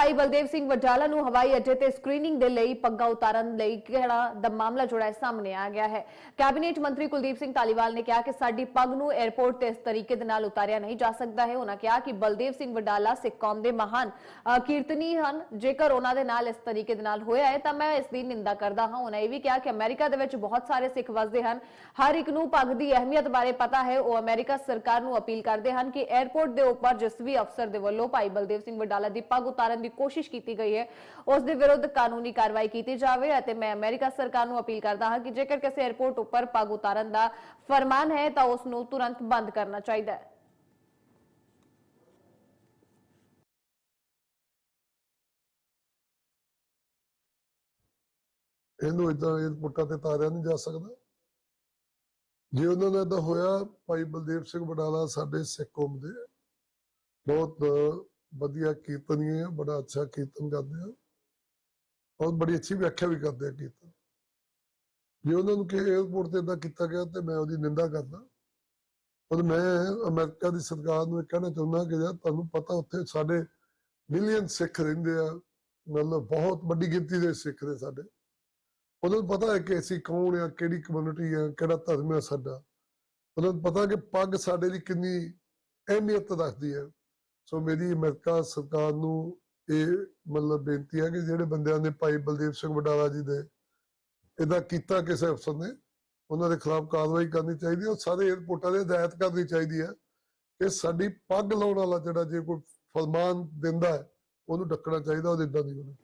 ਭਾਈ ਬਲਦੇਵ ਸਿੰਘ ਵਡਾਲਾ ਨੂੰ ਹਵਾਈ ਅੱਡੇ ਤੇ ਸਕਰੀਨਿੰਗ ਦੇ ਲਈ ਪੱਗਾ ਉਤਾਰਨ ਲਈ ਕਿਹੜਾ ਦਾ ਮਾਮਲਾ ਜੁੜਾ ਸਾਹਮਣੇ ਆ ਗਿਆ ਹੈ। ਕੈਬਨਿਟ ਮੰਤਰੀ ਕੁਲਦੀਪ ਸਿੰਘ ਧਾਲੀਵਾਲ ਨੇ ਕਿਹਾ ਕਿ ਸਾਡੀ ਪੱਗ ਨੂੰ 에ਅਰਪੋਰਟ ਤੇ ਇਸ ਤਰੀਕੇ ਦੇ ਨਾਲ ਉਤਾਰਿਆ ਨਹੀਂ ਜਾ ਸਕਦਾ ਹੈ। ਉਹਨਾਂ ਕਿਹਾ ਕਿ ਬਲਦੇਵ ਸਿੰਘ ਵਡਾਲਾ ਸਿੱਖ ਕੌਮ ਦੇ ਮਹਾਨ ਕੀਰਤਨੀ ਹਨ। ਜੇਕਰ ਉਹਨਾਂ ਦੇ ਨਾਲ ਇਸ ਤਰੀਕੇ ਦੇ ਨਾਲ ਹੋਇਆ ਹੈ ਤਾਂ ਮੈਂ ਇਸ ਦੀ ਨਿੰਦਾ ਕਰਦਾ ਹਾਂ। ਉਹਨਾਂ ਇਹ ਵੀ ਕਿਹਾ ਕਿ ਅਮਰੀਕਾ ਦੇ ਵਿੱਚ ਬਹੁਤ ਸਾਰੇ ਸਿੱਖ ਵਸਦੇ ਹਨ। ਹਰ ਇੱਕ ਨੂੰ ਪੱਗ ਦੀ ਅਹਿਮੀਅਤ ਬਾਰੇ ਪਤਾ ਹੈ। ਉਹ ਅਮਰੀਕਾ ਸਰਕਾਰ ਨੂੰ ਅਪੀਲ ਕਰਦੇ ਹਨ ਕਿ 에ਅਰਪੋਰਟ ਦੇ ਉੱਪਰ ਜਿਸ ਵੀ ਅਫਸਰ ਦੇ ਵੱਲੋਂ ਭਾਈ ਬਲਦੇਵ ਸਿੰਘ ਵਡਾਲਾ ਦੀ ਪੱਗ ਉਤਾਰਨ ਦੀ ਕੋਸ਼ਿਸ਼ ਕੀਤੀ ਗਈ ਹੈ, ਉਸ ਦੇ ਵਿਰੁੱਧ ਕਾਨੂੰਨੀ ਕਾਰਵਾਈ ਕੀਤੀ ਜਾਵੇ ਅਤੇ ਮੈਂ ਅਮਰੀਕਾ ਸਰਕਾਰ ਨੂੰ ਅਪੀਲ ਕਰਦਾ ਹਾਂ ਕਿ ਜੇਕਰ ਕਿਸੇ 에ਅਰਪੋਰਟ ਉੱਪਰ ਪੱਗ ਉਤਾਰਨ ਦਾ ਫਰਮਾਨ ਹੈ, ਤਾਂ ਉਸ ਨੂੰ ਤੁਰੰਤ ਬੰਦ ਕਰਨਾ ਚਾਹੀਦਾ ਹੈ। ਇਹਨੂੰ ਇਦਾਂ ਏਅਰਪੋਰਟਾਂ ਤੇ ਤਾਰਿਆ ਨਹੀਂ ਜਾ ਸਕਦਾ। ਜੇ ਉਹਨਾਂ ਨਾਲ ਇਦਾਂ ਹੋਇਆ, ਭਾਈ ਬਲਦੇਵ ਸਿੰਘ ਬਡਾਲਾ ਸਾਡੇ ਸਿੱਖ ਕੌਮ ਦੇ, ਬਹੁਤ ਵਧੀਆ ਕੀਰਤਨੀਏ ਆ ਬੜਾ ਅੱਛਾ ਕੀਰਤਨ ਕਰਦੇ ਆ। ਬਹੁਤ ਬੜੀ ਅੱਛੀ ਵਿਆਖਿਆ ਵੀ ਕਰਦੇ ਆ ਕੀਰਤਨ। ਜੇ ਉਹਨਾਂ ਨੂੰ ਕਿ ਏਅਰਪੋਰਟ ਤੇ ਇਦਾਂ ਕੀਤਾ ਗਿਆ ਤੇ ਮੈਂ ਉਹਦੀ ਨਿੰਦਾ ਕਰਦਾ। ਪਰ ਮੈਂ ਅਮਰੀਕਾ ਦੀ ਸਰਕਾਰ ਨੂੰ ਇਹ ਕਹਿਣਾ ਚਾਹੁੰਦਾ ਕਿ ਯਾਰ ਤੁਹਾਨੂੰ ਪਤਾ ਉੱਥੇ ਸਾਡੇ ਮਿਲੀਅਨ ਸਿੱਖ ਰਹਿੰਦੇ ਆ, ਮਤਲਬ ਬਹੁਤ ਵੱਡੀ ਗਿਣਤੀ ਦੇ ਸਿੱਖ ਨੇ ਸਾਡੇ। ਉਹਨਾਂ ਨੂੰ ਪਤਾ ਹੈ ਕਿ ਅਸੀਂ ਕੌਣ ਆ, ਕਿਹੜੀ ਕਮਿਊਨਿਟੀ ਆ, ਕਿਹੜਾ ਧਰਮ ਆ ਸਾਡਾ। ਉਹਨਾਂ ਨੂੰ ਪਤਾ ਕਿ ਪੱਗ ਸਾਡੇ ਲਈ ਕਿੰਨੀ ਅਹਿਮੀਅਤ ਰੱਖਦੀ ਹੈ। ਸੋ ਮੇਰੀ ਅਮਰੀਕਾ ਸਰਕਾਰ ਨੂੰ ਇਹ ਮਤਲਬ ਬੇਨਤੀ ਹੈ ਕਿ ਜਿਹੜੇ ਬੰਦਿਆਂ ਨੇ ਭਾਈ ਬਲਦੇਵ ਸਿੰਘ ਵਡਾਲਾ ਜੀ ਦੇ ਇਹਦਾ ਕੀਤਾ ਕਿਸੇ ਅਫਸਰ ਨੇ, ਉਹਨਾਂ ਦੇ ਖਿਲਾਫ ਕਾਰਵਾਈ ਕਰਨੀ ਚਾਹੀਦੀ ਹੈ ਔਰ ਸਾਰੇ ਏਅਰਪੋਰਟਾਂ ਦੇ ਹਦਾਇਤ ਕਰਨੀ ਚਾਹੀਦੀ ਹੈ ਕਿ ਸਾਡੀ ਪੱਗ ਲਾਉਣ ਵਾਲਾ ਜਿਹੜਾ ਜੇ ਕੋਈ ਫਰਮਾਨ ਦਿੰਦਾ ਹੈ, ਉਹਨੂੰ ਡੱਕਣਾ ਚਾਹੀਦਾ ਉਹਦੇ ਇਦਾਂ ਨਹੀਂ ਹੋਣਾ